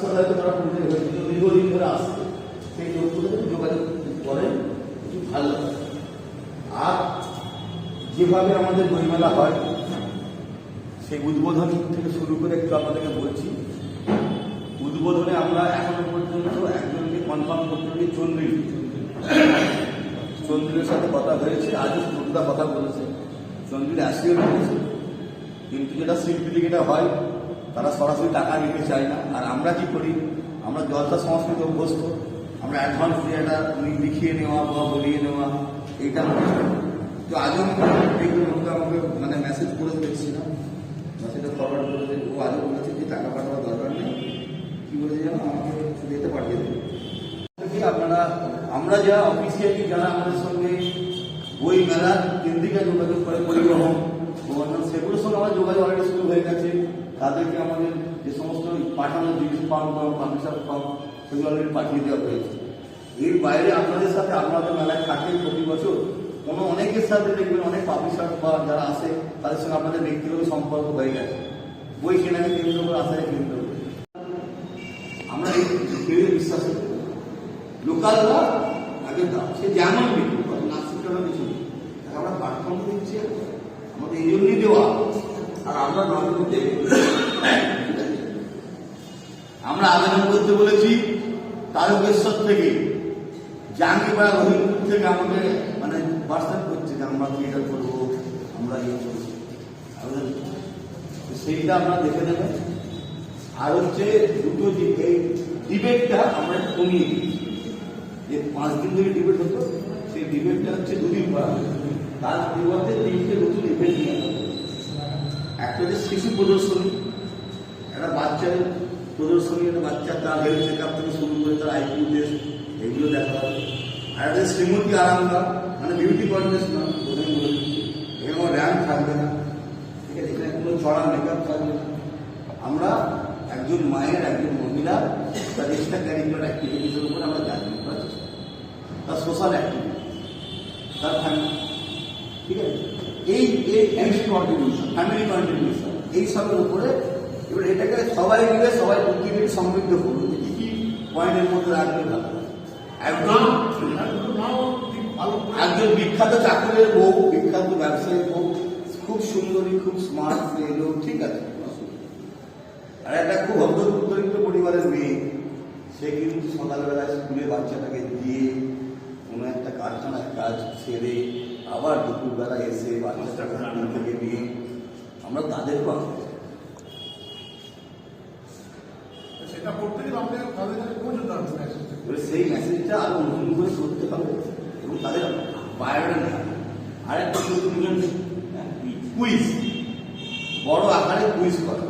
সাথে হয়তো তারা পরিচয় হয়েছিল দীর্ঘদিন ধরে আসছে সেই লোকগুলো যোগাযোগ করে একটু ভালো। আর যেভাবে আমাদের বইমেলা হয় সেই উদ্বোধন থেকে শুরু করে একটু আপনাদেরকে বলছি উদ্বোধনে আমরা এখনও পর্যন্ত একজনকে কনফার্ম করতে পারি চন্দ্রিল চন্দ্রিলের সাথে কথা হয়েছে, আজও সুন্দর কথা বলেছে চন্দ্রিল আসিও বলেছে কিন্তু যেটা শিল্পী যেটা হয় তারা সরাসরি টাকা নিতে চায় না। আর আমরা কি করি? আমরা জলসা সংস্কৃতি অভ্যস্ত। আমরা অ্যাডভান্স দিয়ে একটা লিখিয়ে নেওয়া বা বলিয়ে নেওয়া, এইটা তো আজও লোক আমাকে মানে মেসেজ করে দেখছিলাম মেসেজটা ফরওয়ার্ড করেছে ও আজও বলেছে যে টাকা পাঠানোর দরকার নেই। কি বলেছে যেন? আমাকে যেতে পাঠিয়ে দেবে আপনারা, আমরা যারা অফিসিয়ালি যারা আমাদের সঙ্গে বই মেলার কেন্দ্রিকা যোগাযোগ করে পরিবহন সেগুলোর সঙ্গে আমার যোগাযোগ অলরেডি শুরু হয়ে গেছে। তাদেরকে আমাদের যে সমস্ত পাঠানোর জিনিস পাম্প বা পাম্পিসার পাম্প সেগুলো পাঠিয়ে দেওয়া হয়েছে। এর বাইরে আপনাদের সাথে আপনাদের মেলায় থাকেন প্রতি বছর কোনো অনেকের সাথে দেখবেন অনেক পাবলিশার বা যারা আসে, তাদের সঙ্গে আপনাদের ব্যক্তিগত সম্পর্ক হয়ে গেছে। বই কেনাকে কেন্দ্র করে আসাকে কেন্দ্র আমরা এই বিশ্বাস করি। লোকালরা আগে সে যেমন বিক্রি করে নাস্তিকরা কিছু। আমরা প্ল্যাটফর্ম দিচ্ছি আমাদের এই জন্যই দেওয়া। আর আমরা নয় আমরা আবেদন করতে বলেছি, তারকেশ্বর থেকে জাঙ্গিপাড়া রহিমপুর থেকে আমাকে মানে হোয়াটসঅ্যাপ করছে যে আমরা থিয়েটার করব, আমরা ইয়ে করব। আবেদন সেইটা আপনারা দেখে নেবেন। আর হচ্ছে দুটো যে এই ডিবেটটা আমরা কমিয়ে দিই যে পাঁচ দিন ধরে ডিবেট হতো, সেই ডিবেটটা হচ্ছে দুদিন করা। তার পরিবর্তে তিনটে নতুন ইভেন্ট নিয়ে একটা হচ্ছে শিশু প্রদর্শনী বাচ্চার প্রদর্শনী বাচ্চা তার হেলথ চেক আপ থেকে শুরু করে তার আইকিউ টেস্ট এগুলো দেখা হবে। আর একটা শ্রীমতী আরামদা মানে বিউটি কন্টেস্ট না প্রথমে বলে দিচ্ছি। এখানে কোনো র্যাঙ্ক থাকবে না। ঠিক আছে? এখানে কোনো চড়া মেকআপ থাকবে না। আমরা একজন মায়ের, একজন মহিলা, তার এক্সট্রা ক্যারিকুলার অ্যাক্টিভিটিসের উপর আমরা জানি করার চেষ্টা। তার সোশ্যাল অ্যাক্টিভিটি তার ফ্যামিলি ঠিক আছে? এই এই কন্ট্রিবিউশন ফ্যামিলি কন্ট্রিবিউশন এই সবের উপরে এবার এটাকে সবাই মিলে সবাই প্রকৃতির সমৃদ্ধ করুন কি কি পয়েন্টের মধ্যে রাখলে ভালো একদম একজন বিখ্যাত চাকরির বউ, বিখ্যাত ব্যবসায়ী বউ, খুব সুন্দরী, খুব স্মার্ট এলো ঠিক আছে। আর একটা খুব অন্তর্দরিদ্র পরিবারের মেয়ে, সে কিন্তু সকালবেলায় স্কুলে বাচ্চাটাকে দিয়ে কোনো একটা কারখানার কাজ সেরে আবার দুপুরবেলা এসে বাচ্চাটাকে থেকে নিয়ে, আমরা তাদেরকেও সেটা করতে গেলে আপনাকে তাদের কাছে পৌঁছতে হবে মেসেজটা সেই মেসেজটা আরও নতুন করে করতে হবে এবং তাদের বায়োডাটা আর একটা কুইজ বড় আকারে কুইজ করা।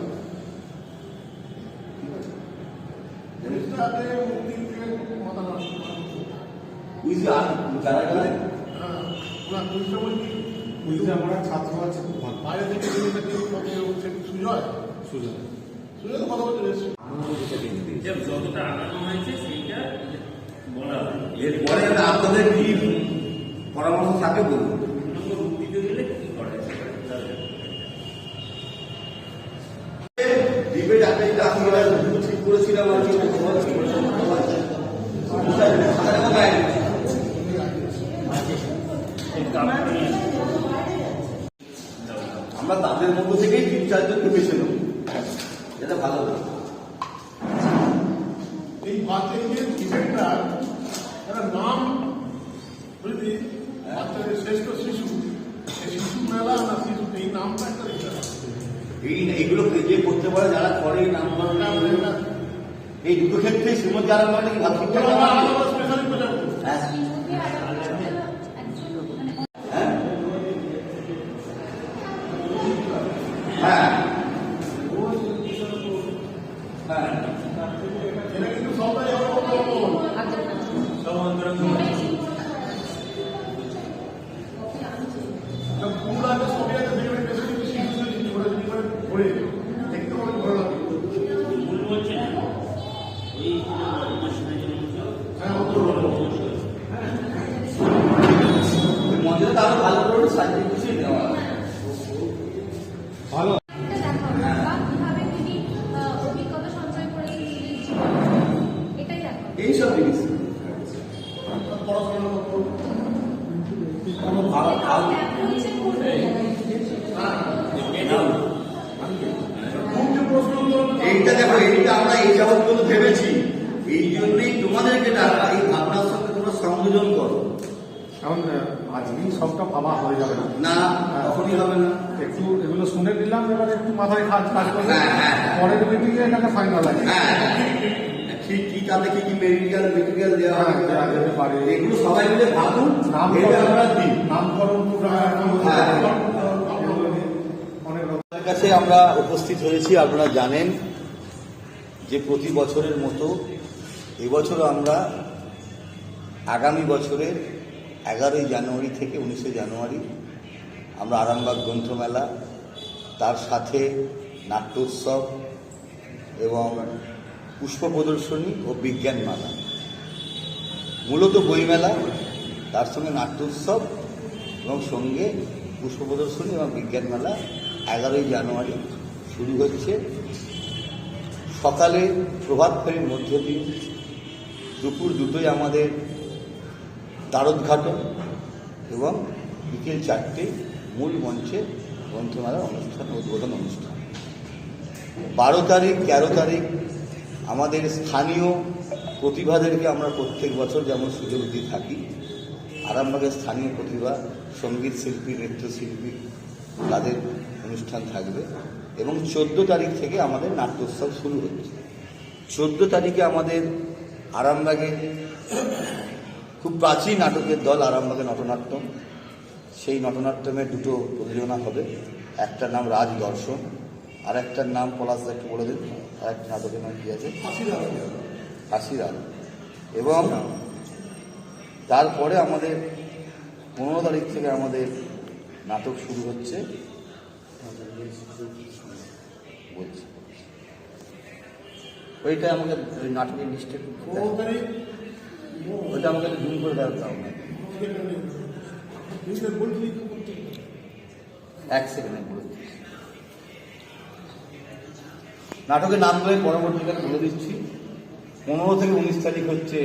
কুইজ আর যারা হ্যাঁ, বলছি। আমরা ছাত্র আছে। বাইরে থেকে সুজয়। সুজয়। যতটা আগানো হয়েছে সেইটা বলা এরপরে আপনাদের কি পরামর্শ থাকে বলুন। ডিবেট আপনি আপনারা ঠিক করেছিলাম আর কি আমরা তাদের মধ্য থেকেই তিন চারজনকে বেছে নেব এটা ভালো। এই বাচ্চাদের ইভেন্টটা তারা নাম বুঝলি বাচ্চাদের শ্রেষ্ঠ শিশু। এই শিশু মেলা না শিশু এই নামটা একটা এই এইগুলো যে করতে পারে যারা করে এই না এই দুটো ক্ষেত্রে শ্রীমতী আরাম হ্যাঁ। আহ, অভিজ্ঞতা সঞ্চয় করে এই জীবন এইসব জিনিস। পড়াশোনা ভালো ভালো এখন আহ, আজকেই সবটা ভাবা হয়ে যাবে না। না তখনই হবে না। একটু এগুলো শুনে দিলাম এবারে একটু মাথায় কাজ কাজ করবে। হ্যাঁ, হ্যাঁ, হ্যাঁ। পরের মিটিংয়ে এটাকে ফাইনাল আছে। হ্যাঁ ঠিক কি তাতে কি কি মেটেরিয়াল মেটেরিয়াল দেওয়া হ্যাঁ, হবে? যেতে পারে। এগুলো সবাই মিলে ভাবুন আমরা দিই। নামকরণ হ্যাঁ। অনেক কাছে আমরা উপস্থিত হয়েছি আপনারা জানেন যে প্রতি বছরের মতো এবছরও আমরা আগামী বছরের এগারোই জানুয়ারি থেকে উনিশে জানুয়ারি আমরা আরামবাগ গ্রন্থমেলা, তার সাথে নাট্যোৎসব এবং পুষ্প প্রদর্শনী ও বিজ্ঞান মেলা মূলত বইমেলা, তার সঙ্গে নাট্যোৎসব এবং সঙ্গে পুষ্প প্রদর্শনী এবং বিজ্ঞান মেলা এগারোই জানুয়ারি শুরু হচ্ছে। সকালে প্রভাত ফেরির মধ্য দিয়ে দুপুর দুটোই আমাদের দ্বারোদ্ঘাটন এবং বিকেল চারটে মূল মঞ্চে গ্রন্থমেলার অনুষ্ঠান, উদ্বোধন অনুষ্ঠান। বারো তারিখ, তেরো তারিখ আমাদের স্থানীয় প্রতিভাদেরকে আমরা প্রত্যেক বছর যেমন সুযোগ দিয়ে থাকি আরামবাগের স্থানীয় প্রতিভা, সংগীত শিল্পী নৃত্যশিল্পী তাদের অনুষ্ঠান থাকবে এবং চোদ্দ তারিখ থেকে আমাদের নাট্যোৎসব শুরু হচ্ছে। চোদ্দ তারিখে আমাদের আরামবাগে খুব প্রাচীন নাটকের দল আরামবাগে নটনাট্যম। সেই নটনাট্যমের দুটো প্রযোজনা হবে। একটার নাম রাজ দর্শন আর একটার নাম পলাশ একটু বলে দিন আর একটা নাটকের নাম কি আছে? হাসির আলো এবং তারপরে আমাদের পনেরো তারিখ থেকে আমাদের নাটক শুরু হচ্ছে। বলছি। ওইটা আমাকে নাটকের লিস্টে তারিখ ওইটা আমাকে জুম করে করতে এক সেকেন্ডে বলে নাটকের নাম ধরে পরবর্তীকালে বলে দিচ্ছি। পনেরো থেকে উনিশ তারিখ হচ্ছে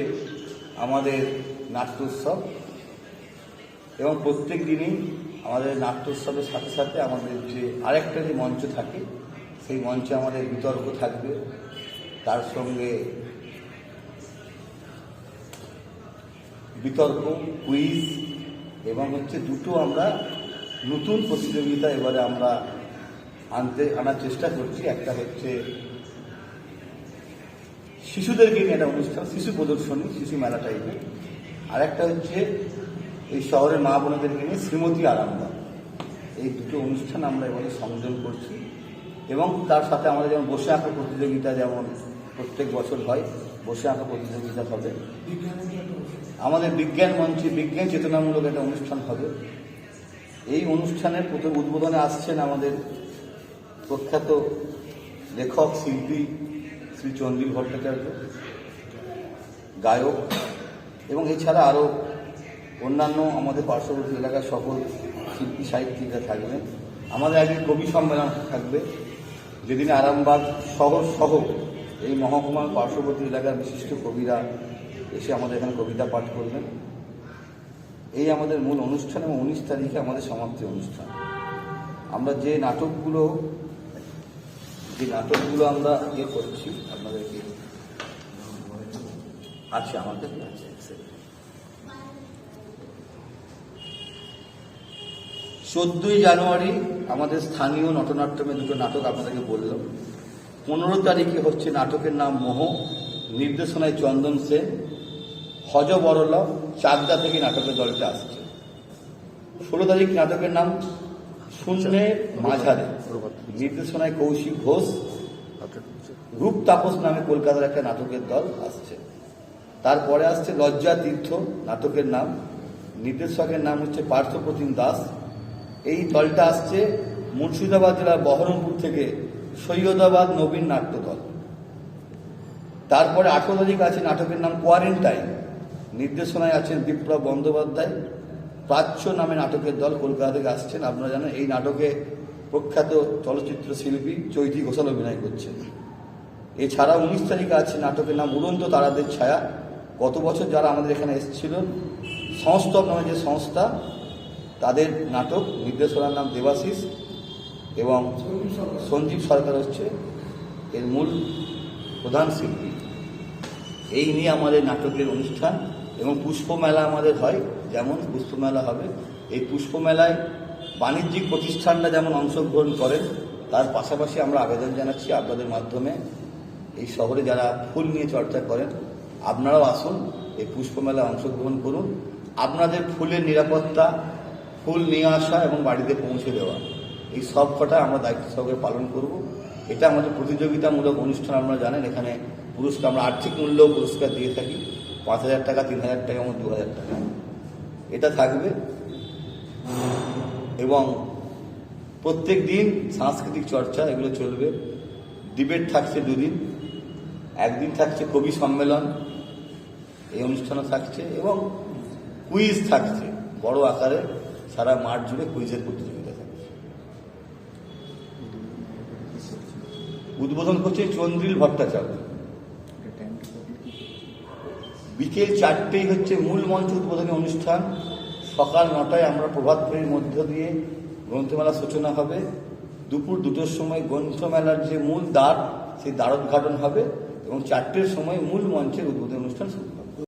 আমাদের নাট্যোৎসব। এবং প্রত্যেক দিনই আমাদের নাট্যোৎসবের সাথে সাথে আমাদের যে আরেকটা যে মঞ্চ থাকে, সেই মঞ্চে আমাদের বিতর্ক থাকবে। তার সঙ্গে বিতর্ক কুইজ এবং হচ্ছে দুটো আমরা নতুন প্রতিযোগিতা এবারে আমরা আনতে, আনার চেষ্টা করছি। একটা হচ্ছে শিশুদেরকে নিয়ে একটা অনুষ্ঠান, শিশু প্রদর্শনী, শিশু মেলা টাইপের আর একটা হচ্ছে এই শহরের মা বোনদেরকে নিয়ে শ্রীমতী আরামবাগ। এই দুটো অনুষ্ঠান আমরা এবারে সংযোজন করছি এবং তার সাথে আমাদের যেমন বসে আঁকা প্রতিযোগিতা যেমন প্রত্যেক বছর হয়, বসে আঁকা প্রতিযোগিতা হবে। আমাদের বিজ্ঞান মঞ্চে, বিজ্ঞান চেতনামূলক একটা অনুষ্ঠান হবে। এই অনুষ্ঠানের প্রথম উদ্বোধনে আসছেন আমাদের প্রখ্যাত লেখক, শিল্পী শ্রী চন্দ্রিল ভট্টাচার্য, গায়ক, এবং এছাড়া আরও অন্যান্য আমাদের পার্শ্ববর্তী এলাকার সকল শিল্পী সাহিত্যিকরা থাকবেন। আমাদের একদিন কবি সম্মেলন থাকবে, যেদিন আরামবাগ শহর সহ এই মহকুমার পার্শ্ববর্তী এলাকার বিশিষ্ট কবিরা এসে আমাদের এখানে কবিতা পাঠ করবেন। এই আমাদের মূল অনুষ্ঠান এবং উনিশ তারিখে আমাদের সমাপ্তি অনুষ্ঠান। আমরা যে নাটকগুলো যে নাটকগুলো আমরা ইয়ে করছি, আপনাদেরকে আছে আমাদের চোদ্দই জানুয়ারি আমাদের স্থানীয় নটনাট্যমে দুটো নাটক আপনাদেরকে বললাম। পনেরো তারিখে হচ্ছে নাটকের নাম মোহ, নির্দেশনায় চন্দন সেন। হজ বরল চাকদা থেকে নাটকের দলটা আসছে। ষোলো তারিখ নাটকের নাম শূন্যের মাঝারে। নির্দেশনায় কৌশিক ঘোষ, রূপ তাপস নামে কলকাতার একটা নাটকের দল আসছে। তারপরে আসছে লজ্জা তীর্থ নাটকের নাম। নির্দেশকের নাম হচ্ছে পার্থপ্রতিম দাস। এই দলটা আসছে মুর্শিদাবাদ জেলার বহরমপুর থেকে সৈয়দাবাদ নবীন নাট্য দল। তারপরে আঠেরো তারিখ আছে নাটকের নাম কোয়ারেন্টাইন নির্দেশনায় আছেন বিপ্লব বন্দ্যোপাধ্যায়। প্রাচ্য নামে নাটকের দল কলকাতা থেকে আসছেন। আপনারা জানেন, এই নাটকে প্রখ্যাত চলচ্চিত্র শিল্পী চৈতি ঘোষাল অভিনয় করছেন। এছাড়া উনিশ তারিখে আছে নাটকের নাম উড়ন্ত তারাদের ছায়া। গত বছর যারা আমাদের এখানে এসেছিল সংস্থক নামে যে সংস্থা, তাদের নাটক, নির্দেশনার নাম দেবাশিস এবং সঞ্জীব সরকার হচ্ছে এর মূল প্রধান শিল্পী। এই নিয়ে আমাদের নাটকের অনুষ্ঠান। এবং পুষ্পমেলা আমাদের হয়, যেমন পুষ্পমেলা হবে। এই পুষ্পমেলায় বাণিজ্যিক প্রতিষ্ঠানরা যেমন অংশগ্রহণ করেন, তার পাশাপাশি আমরা আবেদন জানাচ্ছি আপনাদের মাধ্যমে। এই শহরে যারা ফুল নিয়ে চর্চা করেন, আপনারাও আসুন, এই পুষ্পমেলায় অংশগ্রহণ করুন। আপনাদের ফুলের নিরাপত্তা, ফুল নিয়ে আসা এবং বাড়িতে পৌঁছে দেওয়া, এই সব কটা আমরা দায়িত্ব সহকারে পালন করব। এটা আমাদের প্রতিযোগিতামূলক অনুষ্ঠান, আপনারা জানেন, এখানে পুরস্কার, আমরা আর্থিক মূল্য পুরস্কার দিয়ে থাকি। পাঁচ হাজার টাকা, তিন হাজার টাকা এবং দু হাজার টাকা। এটা থাকবে। এবং প্রত্যেক দিন সাংস্কৃতিক চর্চা, এগুলো চলবে। ডিবেট থাকছে দুদিন। একদিন থাকছে কবি সম্মেলন, এই অনুষ্ঠানও থাকছে এবং কুইজ থাকছে, বড় আকারে সারা মাঠ জুড়ে কুইজের প্রতিযোগিতা থাকছে। উদ্বোধন করছে চন্দ্রিল ভট্টাচার্য। বিকেল চারটেই হচ্ছে মূল মঞ্চ উদ্বোধনী অনুষ্ঠান। সকাল নটায় আমরা প্রভাত ফেরির মধ্য দিয়ে গ্রন্থমেলা সূচনা হবে। দুপুর দুটোর সময় গ্রন্থমেলার যে মূল দ্বার, সেই দ্বার উদ্ঘাটন হবে এবং চারটের সময় মূল মঞ্চের উদ্বোধনী অনুষ্ঠান শুরু হবে।